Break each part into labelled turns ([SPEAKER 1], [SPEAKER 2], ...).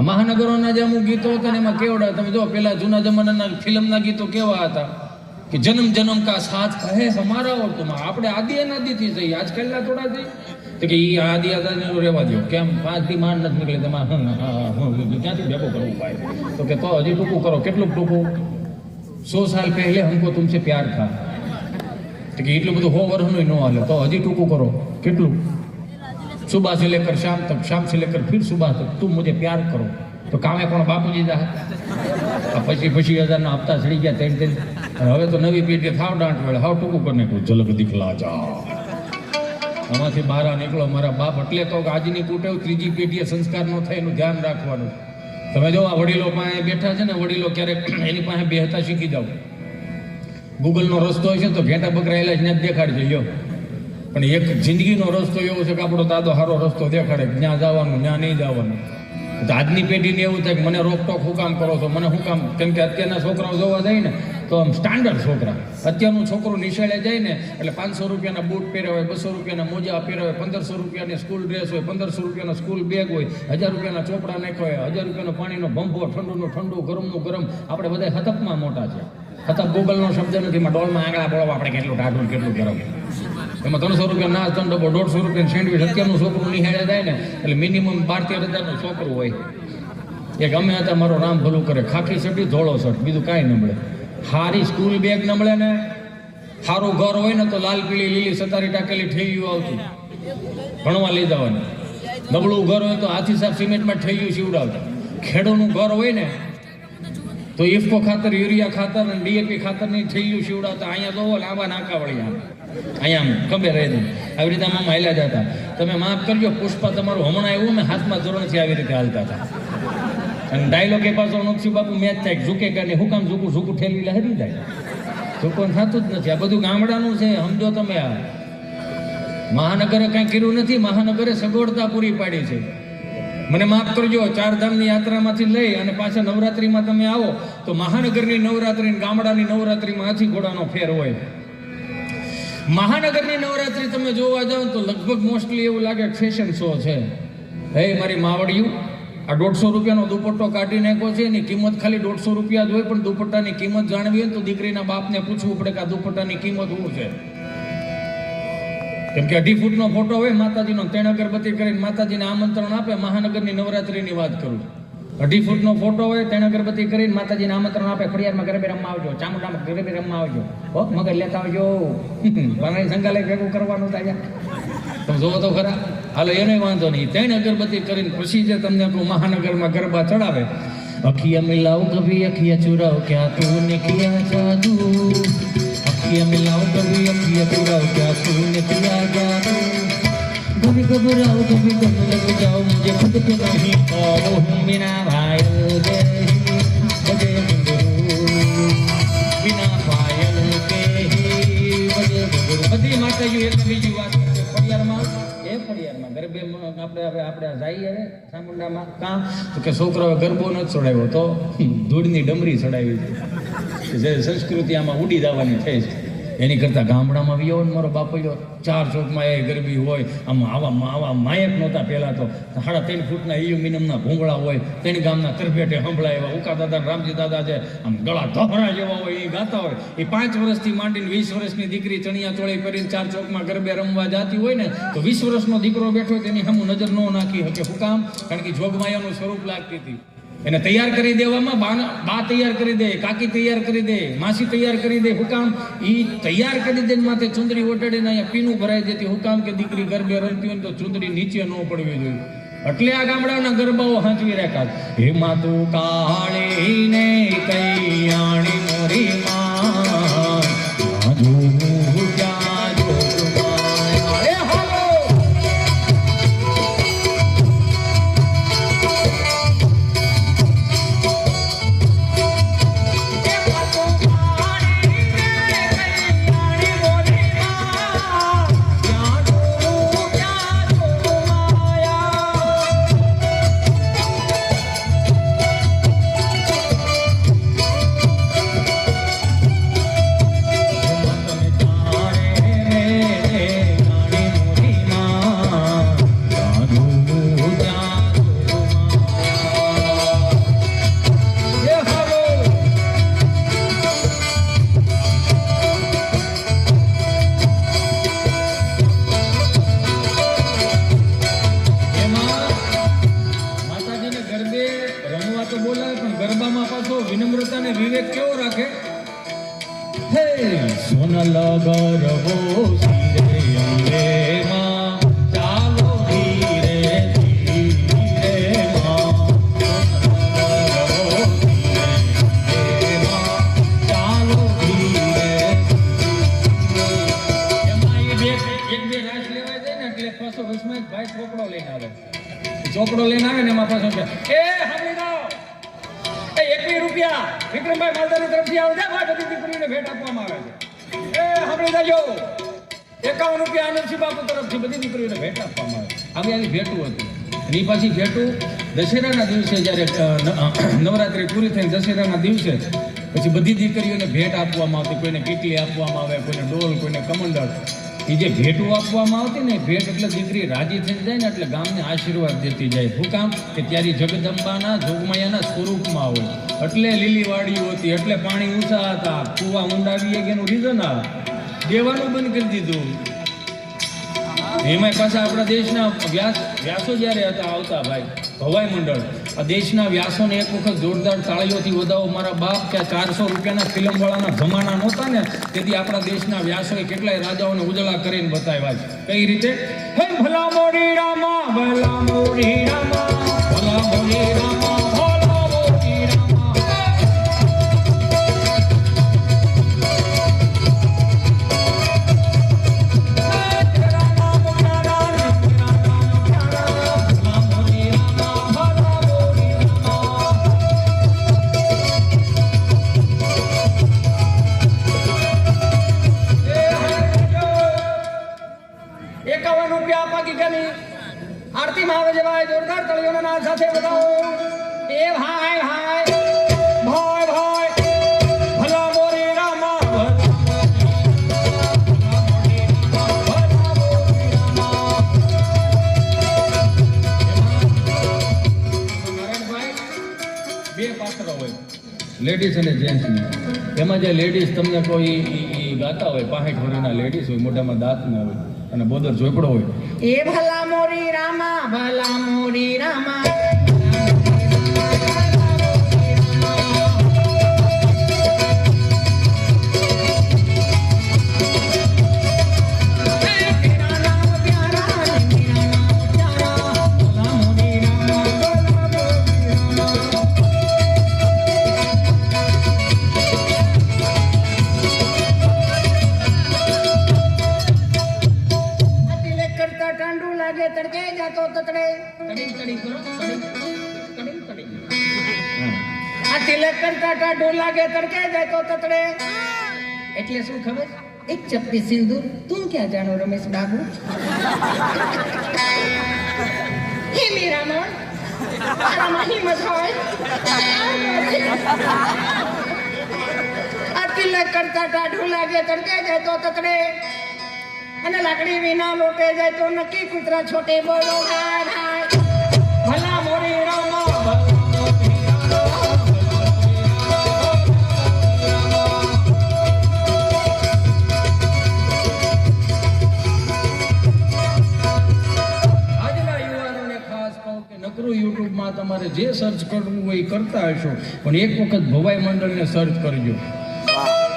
[SPEAKER 1] મહાનગરોના જે અમુક ગીતો હતા એમાં કેવડા તમે જો પેલા જૂના જમાનાના ફિલ્મના ગીતો કેવા હતા? કે જન્મ જન્મ કા સાથ કહે હમારા ઓર આપણે આદિ અનાદિથી જઈએ આજકાલના થોડા જઈએ તો કે ઈ આદિ આદિ રહેવા દો કેમ? પાંચથી માંડ નથી નીકળે. તેમાં હં, હા, હં, ક્યાંથી ભેગો કરવું ભાઈ? તો કે તો હજી ટૂંકું કરો. કેટલું ટૂંકું? સો સાલ પહેલે હમકો તુમસે પ્યાર થા. તો કે એટલું બધું હો વર્ષનું ન હાલે. તો હજી ટૂંકું કરો. કેટલું? सुबह से लेकर शाम तक शाम से लेकर फिर सुबह तक तुम मुझे प्यार करो તો કામે પણ બાપુજી દા આ પછી પછી હજારના હપ્તા ચડી ગયા ત્રણ ત્રણ અને હવે તો નવી પેઢી થાવ દાંટ વળે હાવ ટૂંકું કરી નાખ્યું ઝલક દીખલા જા આમાંથી બહાર નીકળો મારા બાપ એટલે તો આજની કુટેવ ત્રીજી પેઢીએ સંસ્કાર ન થાય એનું ધ્યાન રાખવાનું તમે જો આ વડીલો પાસે બેઠા છે ને વડીલો ક્યારેક એની પાસે બેહતા શીખી જાવ ગૂગલનો રસ્તો હશે તો ઘેટા બકરાયેલા જ ત્યાં જ દેખાડજો લ્યો પણ એક જિંદગીનો રસ્તો એવો છે કે આપણો દાદો સારો રસ્તો દેખાડે, જ્યાં જવાનું, ત્યાં નહીં જવાનું. તો આજની પેઢીને એવું થાય કે મને રોકટોક હું કામ કરો છો? મને શું કામ? કેમ કે અત્યારના છોકરાઓ જોવા જાય ને, તો આમ સ્ટાન્ડર્ડ છોકરા. અત્યારનું છોકરો નિશાળે જાય ને, એટલે પાંચસો રૂપિયાના બૂટ પહેર્યા હોય, બસો રૂપિયાના મોજા પહેર્યા હોય, પંદરસો રૂપિયાની સ્કૂલ ડ્રેસ હોય, પંદરસો રૂપિયાનો સ્કૂલ બેગ હોય, હજાર રૂપિયાના ચોપડા નાખ્યા હોય, હજાર રૂપિયાનો પાણીનો ભંભો, ઠંડુનું ઠંડુ, ગરમનું ગરમ. આપણે બધા હતપમાં મોટા છે. હતપ ગૂગલનો શબ્દ નથી, એમાં ડોલમાં આંગળા બોલવા આપણે કેટલું ટાઢું કેટલું ગરમ. એમાં ત્રણસો રૂપિયા ના ત્રણ ડબ્બો, દોઢસો રૂપિયા સેન્ડવિચ, અત્યારનું છોકરું નિહાળે જાય ને, એટલે મિનિમમ બાર તેર હજારનું છોકરું હોય. એક અમે હતા, મારો રામ ભલું કરે, ખાખી સટી ધોળો સટ બીજું કાંઈ ન મળે. સારી સ્કૂલ બેગ ન મળે ને સારું ઘર હોય ને તો લાલ, પીળી, લીલી સતારી ટાકેલી ઠેલિયું આવતી. ભણવા લઈ જવાની. નબળું ઘર હોય તો હાથી સાફ સિમેન્ટમાં ઠેલિયું સીવડાવતા. ખેડોનું ઘર હોય ને, તો ઇફકો ખાતર, યુરિયા ખાતર અને ડીએપી ખાતરની ઠેલિયું સીવડાવતા. અહીંયા જોવો લાંબા આવા નાકા વળી આમ. અહીંયા ખબર રહે આવી રીતે આમાં હાલ્યા જતા. તમે માફ કરજો, પુષ્પા તમારું હમણાં એવું મેં હાથમાં ધોરણથી આવી રીતે હાલતા હતા. અને ડાયલોગ એ પાછો નોક્ષી બાપુ મેચ થાય, ઝૂકે કે હું કામ ઝૂકું ઝૂકું ઠેલી હરી જાય. ઝૂકું થતું જ નથી. આ બધું ગામડાનું છે, સમજો તમે આ. મહાનગરે કાંઈ કર્યું નથી, મહાનગરે સગવડતા પૂરી પાડી છે. મને માફ કરજો, ચારધામની યાત્રામાંથી લઈ અને પાછા નવરાત્રિમાં તમે આવો, તો મહાનગરની નવરાત્રિ ગામડાની નવરાત્રિમાં હાથી ઘોડાનો ફેર હોય. મહાનગરની નવરાત્રી તમે જોવા જાઓ તો લગભગ મોસ્ટલી એવું લાગે ફેશન શો છે. હે, મારી માવડિયું, આ દોઢસો રૂપિયાનો દુપટ્ટો કાઢી નાખ્યો છે, એની કિંમત ખાલી દોઢસો રૂપિયા જ હોય, પણ દુપટ્ટાની કિંમત જાણવી હોય તો દીકરીના બાપને પૂછવું પડે કે આ દુપટ્ટાની કિંમત શું છે. કેમ કે અઢી ફૂટનો ફોટો હોય, માતાજીનો તેણ અગરબત્તી કરીને માતાજીને આમંત્રણ આપે, મહાનગરની નવરાત્રીની વાત કરું અઢી ફૂટનો ફોટો હોય તેને અગરબત્તી કરીને માતાજીને આમંત્રણ આપે ખોડિયારમાં ગરબે રમવા આવજો, ચામુંડામાં ગરબે રમવા આવજો. હો મગર લેતા આવજો. ભાંગણી સંઘાલય ભેગું કરવાનું થાય તો જોવો તો ખરા, હાલો એને વાંધો નહીં. તેને અગરબત્તી કરીને પછી છે, તમને આપણું મહાનગરમાં ગરબા ચડાવે. અખિયા મિલાવ કભી, અખિયા ચુરાવ, ક્યાં તું ને ક્યાં જાદુ? અખિયા મિલાવ કભી, અખિયા ચુરાવ, ક્યાં તું ને ક્યાં જાદુ? तुम घबराओ तुम गम लग जाओ मुझे खुद को नहीं पाओ बिना भाई बिना બધી માટે એક બીજી વાત ફળિયારમાં એ ફળિયારમાં ગરબે આપણે આપણે જઈએ ચામુંડામાં કાં કે છોકરાઓ ગરબો ન ચડાવ્યો તો ધૂળની ડમરી ચડાવી છે જે સંસ્કૃતિ આમાં ઉડી જવાની થઈ છે એની કરતાં ગામડામાં આવ્યો ને મારો બાપયો ચાર ચોકમાં એ ગરબી હોય, આમાં આવા આવા માયક નહોતા પહેલાં તો. સાડા ત્રણ ફૂટના એલ્યુમિનિયમના ભૂંગળા હોય ત્રણ ગામના તરફેટે હંભળાય એવા ઉકા દાદા રામજી દાદા છે, આમ ગળા ધોરા જેવા હોય એ ગાતા હોય. એ પાંચ વર્ષથી માંડીને વીસ વર્ષની દીકરી ચણિયા ચોળી કરીને ચાર ચોકમાં ગરબે રમવા જાતી હોય ને, તો વીસ વર્ષનો દીકરો બેઠો તેની સામું નજર ન નાખી શકે હું કામ કારણ કે જોગમાયાનું સ્વરૂપ લાગતી હતી. એને તૈયાર કરી દેવામાં, બા બા તૈયાર કરી દે, કાકી તૈયાર કરી દે, માસી તૈયાર કરી દે, હુકામ. ઈ તૈયાર કરી દે માથે ચુંદડી ઓટડીને અહીંયા પીનું ભરાઈ જતી હુકામ કે દીકરી ગરબે રમતી હોય તો ચુંદડી નીચે ન પડવી જોઈએ. એટલે આ ગામડાના ગરબાઓ હાંચવી રાખ્યા હે માતું કાળી ને કૈયાણી મોરી માં ચોપડો લઈને આવે ને એમાં પાછો એ સાંભળી જાઓ. એ, એકવી રૂપિયા. વિક્રમભાઈ માલધારી તરફથી આવજે. આ બધી દીકરીને ભેટ આપવામાં આવે છે. એ સાંભળી જાજો. એકાવન રૂપિયા આનંદસિંહ બાપુ તરફથી બધી દીકરીઓને ભેટ આપવામાં આવે આવી આવી ભેટું હતું. એની પાછી ભેટું દશેરાના દિવસે જ્યારે નવરાત્રિ પૂરી થઈને દશેરાના દિવસે પછી બધી દીકરીઓને ભેટ આપવામાં આવતી. કોઈને કીટલી આપવામાં આવે, કોઈને ડોલ, કોઈને કમંડળ. એ જે ભેટું આપવામાં આવતી ને ભેટ એટલે દીકરી રાજી થઈ જાય ને એટલે ગામને આશીર્વાદ દેતી જાય. શું કામ? કે ત્યારે જગદંબાના જોગમાયાના સ્વરૂપમાં હોય. એટલે લીલી વાડીઓ હતી, એટલે પાણી ઊંચા હતા. કુવા ઊંડા કે એનું રીઝન આ? દેવાનું બંધ કરી દીધું. એમાં પાછા આપણા દેશના વ્યાસ વ્યાસો જ્યારે હતા, આવતા ભાઈ. ભવાઈ મંડળ, આ દેશના વ્યાસોને એક વખત જોરદાર તાળીઓથી વધાવો. મારા બાપ કે ચારસો રૂપિયાના ફિલ્મવાળાના જમાના નહોતા ને, તેથી આપણા દેશના વ્યાસોએ કેટલાય રાજાઓને ઉજળા કરીને બતાવ્યા છે. કઈ રીતે? હે ભલા મોરી રામા ભલા મોરી રામા ભલા મોરી રામા. હોય લેડીઝ અને જેન્ટ્સની એમાં જે લેડીઝ તમને કોઈ ગાતા હોય પાસઠ વર્ષના લેડીઝ હોય મોઢામાં દાંત ના હોય અને બોદર ઝોપડો હોય.
[SPEAKER 2] એ ભલા મોરી રામા ભલા મોરી રામા. કરતા ટાંડુ લાગે, તડકે જાતો તતડે. એટલે શું ખબર? એક ચપટી સિંદૂર તું ક્યાં જાણો, રમેશ બાબુ? હે મીરા મોણ તારામાં હિંમત હોય? આ તિલક કરતા ટાઢું લાગે, તડકે જાય તો તતડે. અને લાકડી વિના લોટે જાય તો નક્કી કૂતરા છોટે બોલો હાય
[SPEAKER 1] કહું કે યુટ્યુબમાં તમારે જે સર્ચ કરવું હોય એ કરતા હશો. પણ એક વખત ભવાઈ મંડળને સર્ચ કરજો.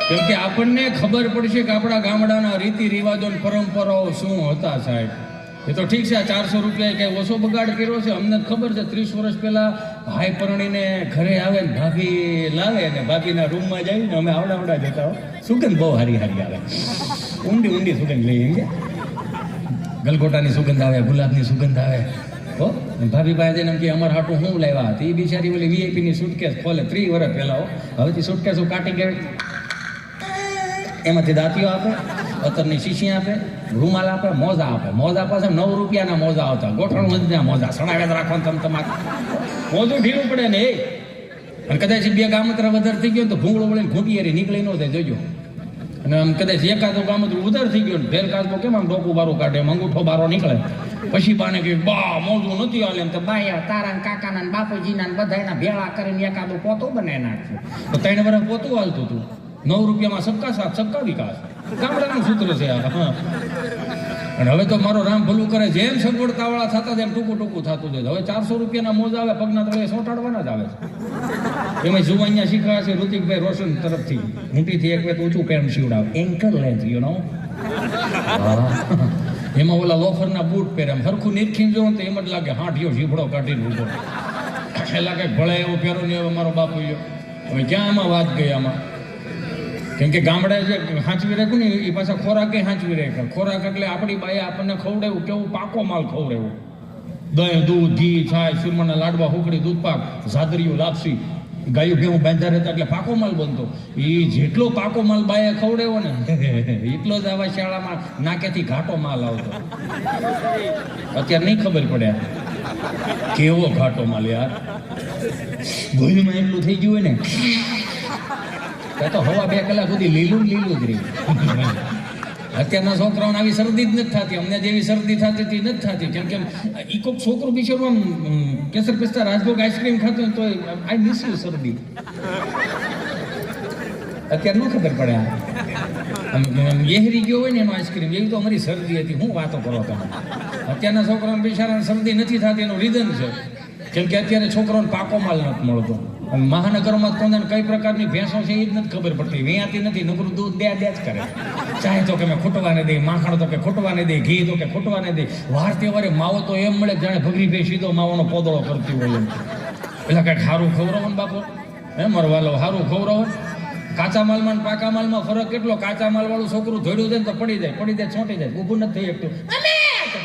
[SPEAKER 1] કેમ કે આપણને ખબર પડશે કે આપણા ગામડાના રીતિ રિવાજો અને પરંપરાઓ શું હતા સાહેબ. એ તો ઠીક છે, આ ચારસો રૂપિયા કઈ ઓછો બગાડ કર્યો છે. અમને ખબર છે, ત્રીસ વર્ષ પહેલા ભાઈ પરણીને ઘરે આવે ને ભાભી લાવે ને ભાભીના રૂમમાં જઈને અમે આવડા આવડા જતા હો સુગંધ બહુ હારી હારી આવે. ઊંડી ઊંડી સુગંધ લઈ એમ ગલગોટાની સુગંધ આવે, ગુલાબની સુગંધ આવે. હો? ભાભીભાઈ જઈને એમ કે અમારા હાટું હું લાવ્યા હતી? એ બિચારી ઓલી વીઆઈપી ની સુટકેસ ખોલે, ત્રીસ વર્ષ પહેલા હવેથી હું કાઢી ગઈ એમાંથી દાંતીઓ આપે અત્તરની શીશી આપે, રૂમાલ આપે, મોજા આપે. મોજા પાસે નવ રૂપિયાના મોજા આવતા. ગોઠણ મજના મોજા. સણાવ્યા રાખવાનું તમે તમારે. મોજું ઢીલું પડે ને એ. અને કદાચ બે ગામત્ર વધારે થઈ ગયો તો ભૂંગળો વળીને ઘૂંટી એરી નીકળી ન થાય જોજો. અને આમ કદાચ એકાદો તો ઉધાર થઈ ગયો ભેર કાચબો કેમ આમ ડોકું બારો કાઢે, આમ અંગૂઠો બારો નીકળે? પછી બાને કે બા, મોજું નથી હાલે. એમ તો
[SPEAKER 2] બાયા તારા કાકાના બાપુજીના ને બધાયના ભેળા કરીને એકાદો પોતું બનાવી નાખશું.
[SPEAKER 1] તો ત્રણ વર્ષ પોતું હાલતું હતું. નવ રૂપિયામાં સબકા સાથ, સબકા વિકાસ. ગામડાનું સૂત્ર છે આ, હા. અને હવે તો મારો રામ ભલું કરે, જેમ સગવડતાવાળા થતા તેમ ટૂંકું ટૂંકું થતું જાય. હવે ચારસો રૂપિયાના મોજ આવે, પગના તળે સોટાડવાના જ આવે છે. એમાં અહીંયા શીખવા છે ઋતિકભાઈ રોશન તરફથી. ઊંટીથી એક વેત ઊંચું પેન્ટ સીવડાવ. એન્કલ લેન્થ યુ નો એમાં ઓલા લોફરના બૂટ પહેરે. એમ હરખું નીરખીને જોવો ને તો એમ જ લાગે હાંઠિયો જીભડો કાઢીને ઊભો. એટલે કંઈક ભળે એવો પહેરો નહીં હવે મારો બાપુ ગયો હવે ક્યાં આમાં વાત ગઈ આમાં? કેમ કે ગામડે જે હાંચવી રાખું ને એ પાછા ખોરાકે હાંચવી રાખે. ખોરાક એટલે આપણી બાએ આપણને ખવડાવ્યું, કેવું પાકો માલ ખવડાવ્યું. દહીં, દૂધ, ઘી છાય સુરમાના લાડવા, હુકડી દૂધ પાક ઝાદરીયું લાપસી. ગાયું ઘેવું બાંધા રહેતા એટલે પાકો માલ બનતો. એ જેટલો પાકો માલ બાએ ખવડાવ્યો ને, એટલો જ આવા શાળામાં નાકેથી ઘાટો માલ આવતો. અત્યારે નહીં ખબર પડે કેવો ઘાટો માલ યાર. ગોયુમાં એટલું થઈ ગયું હોય ને ત્યાં તો હવા બે કલાક સુધી લીલું લીલું જ રહી અત્યારના છોકરાઓને આવી શરદી જ નથી થતી. અમને જેવી શરદી થતી હતી નથી થતી. કેમ કે એ કોઈક છોકરો બિચારો આમ કેસર પિસ્તા રાજભોગ આઈસ્ક્રીમ ખાતું તો આઈ મિસ યુ શરદી. અત્યારે ન ખબર પડે આમ, એહરી ગયો હોય ને એનો આઈસ્ક્રીમ એવી તો અમારી શરદી હતી. હું વાતો કરો તમે. અત્યારના છોકરાઓને બિચારાને શરદી નથી થતી એનું રીઝન છે. કેમ કે અત્યારે છોકરાઓને પાકો માલ નથી મળતો. મહાનગરમાં કોને કઈ પ્રકારની ભેંસો છે એ જ નથી ખબર પડતી. વેયાતી નથી, નકરું દૂધ દે દે જ કરે. ચાય તો કે મેં ખૂટવાને દે, માખણ તો કે ખૂટવાને દે, ઘી તો કે ખૂટવાને દે. વાર તહેવારે માવો તો એમ મળે જાણે ભગરી ભાઈ સીધો માવાનો પોદળો કરતી હોય એમ. એટલે કંઈક સારું ખવડાવો ને બાપુ. હે, મરવાલો સારું ખવડાવો. કાચા માલમાં પાકા માલમાં ફરક કેટલો? કાચા માલ વાળું છોકરું ધોડ્યું જાય ને તો પડી જાય પડી જાય છોટી જાય. ઊભું નથી થઈ શકતું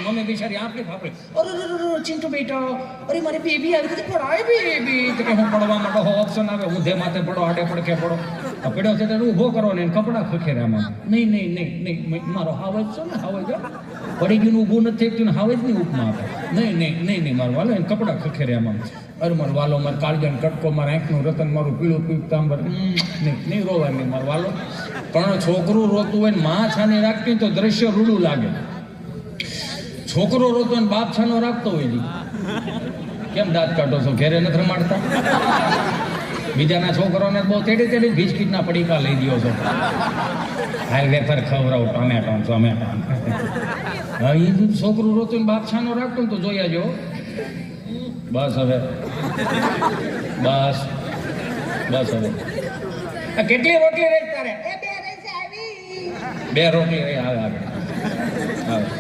[SPEAKER 1] મમ્મી! બિચારી આપણી ફાફડી અરે ચિંટુ બેટા, અરે, મારી બેબી આવી બધી પડાય બેબી. તો કે હું પડવા માટે હો? ઓપ્શન આવે, ઊંધે માથે પડો, આડે પડખે પડો. પડ્યો છે તો ઊભો કરો ને કપડા ખખેરામાં નહીં નહીં નહીં નહીં. મારો હાવજ છે ને, હાવજ જો પડી ગયું ઊભું નથી થતું ને હાવજની ઉપમા આપે. નહીં નહીં નહીં નહીં, મારો વાલો એને કપડા ખખેરામાં અરે, મારો વાલો, મારે કાળજાનો કટકો, મારા આંખનું રતન, મારું પીળું પીતાંબર નહીં નહીં રોવાય નહીં મારો વાલો. પણ છોકરું રોતું હોય ને, માં છાની રાખતી તો દ્રશ્ય રૂડું લાગે. છોકરો રોતો ને બાપ છાનો રાખતો હોય નહીં કેમ દાંત કાઢો છો? ઘેરે નથી રમાડતા? બીજાના છોકરોને બહુ તેડી તેડી બિસ્કીટના પડીકા લઈ દ્યો છો. હાલ વેફર ખવરાવ ટમેટો ટમેટો હા એ જ છોકરું રોતું ને બાપ છાનો રાખતો તો જોયા જો બસ હવે. બસ. બસ હવે. કેટલી રોટલી રહી તારે?
[SPEAKER 2] બે
[SPEAKER 1] બે રોટલી રહી આવે આવે. આવે.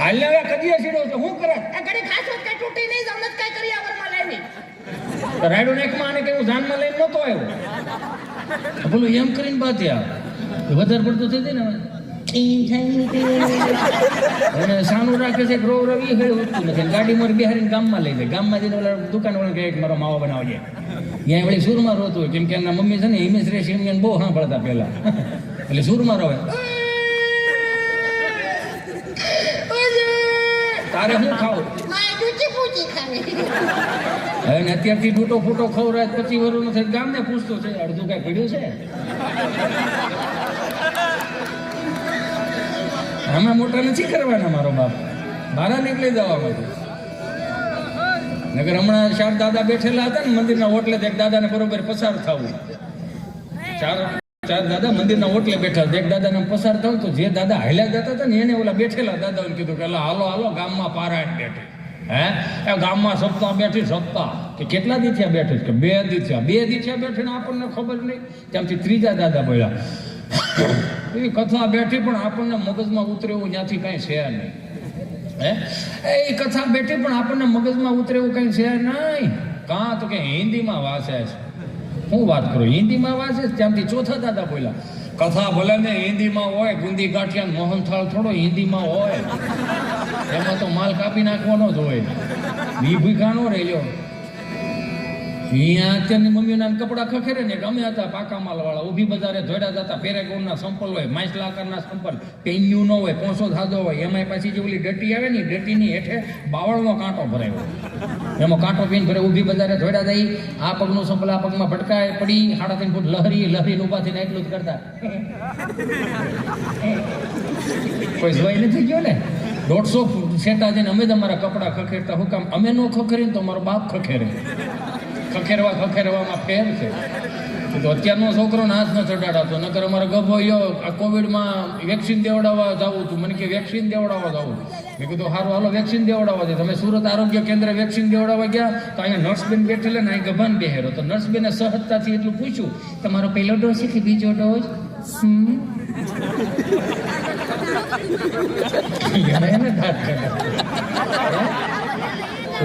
[SPEAKER 1] હાલ ને હવે કદીએ સીડો તો શું કરે?
[SPEAKER 2] આ ઘડી ખાસો કઈ તૂટી નહીં જમત કઈ કરી આવરમાં લાવી
[SPEAKER 1] તો રાયડો નેકમાં આને કેવું જાનમાં લઈને નહોતો આવ્યો? બોલું એમ કરીને બાદ વધારે પડતું થઈ જાય ને અને સાનું રાખે છે ગ્રો રવિ ઉઠતું નથી. ગાડી મારી બિહારીને ગામમાં લઈ જાય. ગામમાં જઈને ઓલા દુકાન વાળા કહે કે મારો માવો બનાવજે ત્યાં વળી સુરમાં રોતું કેમ કે એના મમ્મી છે ને હિમેશ રેશ એમને બહુ સાંભળતા પહેલા. એટલે સુરમાં રહે તારે શું ખાવું? અત્યારથી ફૂટો ફૂટો ખવડાય પછી વર્ષનો થઈ ગામને પૂછતો છે અડધું કાંઈ પડ્યું છે? અમે મોટા નથી કરવાના મારો બાપ. મારા નીકળી જવા માટે નગર હમણાં શાર દાદા બેઠેલા હતા ને મંદિરના ઓટલે તો એક દાદાને બરોબર પસાર થવું. ચાર ચાર દાદા મંદિરના ઓટલે બેઠા. એક દાદાને પસાર થયું તો જે દાદા હાલ્યા જતા હતા ને એને ઓલા બેઠેલા દાદાઓને કીધું કે "અલા, હાલો હાલો ગામમાં પારાયણ બેઠી. હે? એ ગામમાં સપ્તાહ બેઠી સપ્તાહ. કે કેટલા દી થયા બેઠી? કે બે દી બે દી થયા બેઠીને આપણને ખબર નહીં. ત્યાંથી ત્રીજા દાદા બોલ્યા એવી કથા બેઠી પણ આપણને મગજમાં ઉતરે એવું ત્યાંથી કાંઈ છે નહીં. હે? એ કથા બેઠી પણ આપણને મગજમાં ઉતરે એવું કાંઈ છે નહીં. કાં તો કે હિન્દીમાં વાંચે છે. હું વાત કરું? હિન્દીમાં વાંચે ત્યાંથી ચોથા દાદા બોલ્યા, કથા ભલે ને હિન્દીમાં હોય ગુંદી ગાંઠિયા મોહનથાળ થોડો હિન્દીમાં હોય. એમાં તો માલ કાપી નાખવાનો જ હોય. બી ભૂખા નો રહેજો અહીંયા અત્યારની મમ્મીના કપડા ખખેરે ને ગમે હતા પાકા માલ વાળા ઊભી બજારે ધોડા જતા પેરેગોનના સંપલ હોય માઇસ લાકરના સંપલ, પેન્યુ ન હોય, પોસો ધાદો હોય, એમાંય પાછી જે ઓલી ડટી આવે ને ડટીની હેઠે બાવળનો કાંટો ભરાયો. એમાં કાંટો પીને ભરે ઊભી બજારે ધોડ્યા જઈ આ પગનું સંપલ આ પગમાં ભટકાય, પડી સાડા ત્રણ ફૂટ લહરી લહરી ઊભા થઈને એટલું જ કરતા. કોઈ જોઈ નથી ગયો ને? દોઢસો સેટા જઈને અમે તમારા કપડાં ખખેરતા. હું કામ, અમે નો ખખેરીને તો મારો બાપ ખખેરે. ખખેરવા ખખેરવામાં ફેર છે. તો અત્યારનો છોકરો હાથ ન ચડાડાતો નકર અમારો ગભો યો, આ કોવિડમાં વેક્સિન દેવડાવવા જવું હતું મને કે વેક્સિન દેવડાવવા જવું મેં કીધું સારું હાલો, વેક્સિન દેવડાવવા દે. તમે સુરત આરોગ્ય કેન્દ્ર વેક્સિન દેવડાવવા ગયા, તો અહીંયા નર્સબેન બેઠેલા ને અહીં ગભાન બેહેરો. તો નર્સબેને સહજતાથી એટલું પૂછ્યું, તમારો પહેલો ડોઝ છે કે બીજો ડોઝ એને દાંત.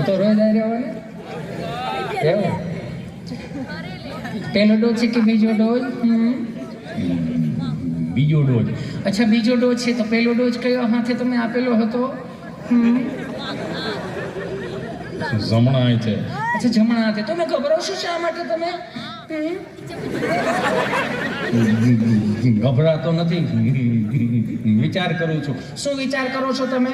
[SPEAKER 1] તો રોજ આવી રહ્યો એવું પહેલો ડોઝ છે કે બીજો ડોઝ. બીજો ડોઝ. અચ્છા બીજો ડોઝ છે તો પહેલો ડોઝ કયો હાથે તમે આપેલો હતો. જમણા છે. અચ્છા જમણા હાથે તમે ગભરાશો શા માટે તમે? ગભરાતો નથી. વિચાર કરું છું. શું વિચાર કરો છો તમે?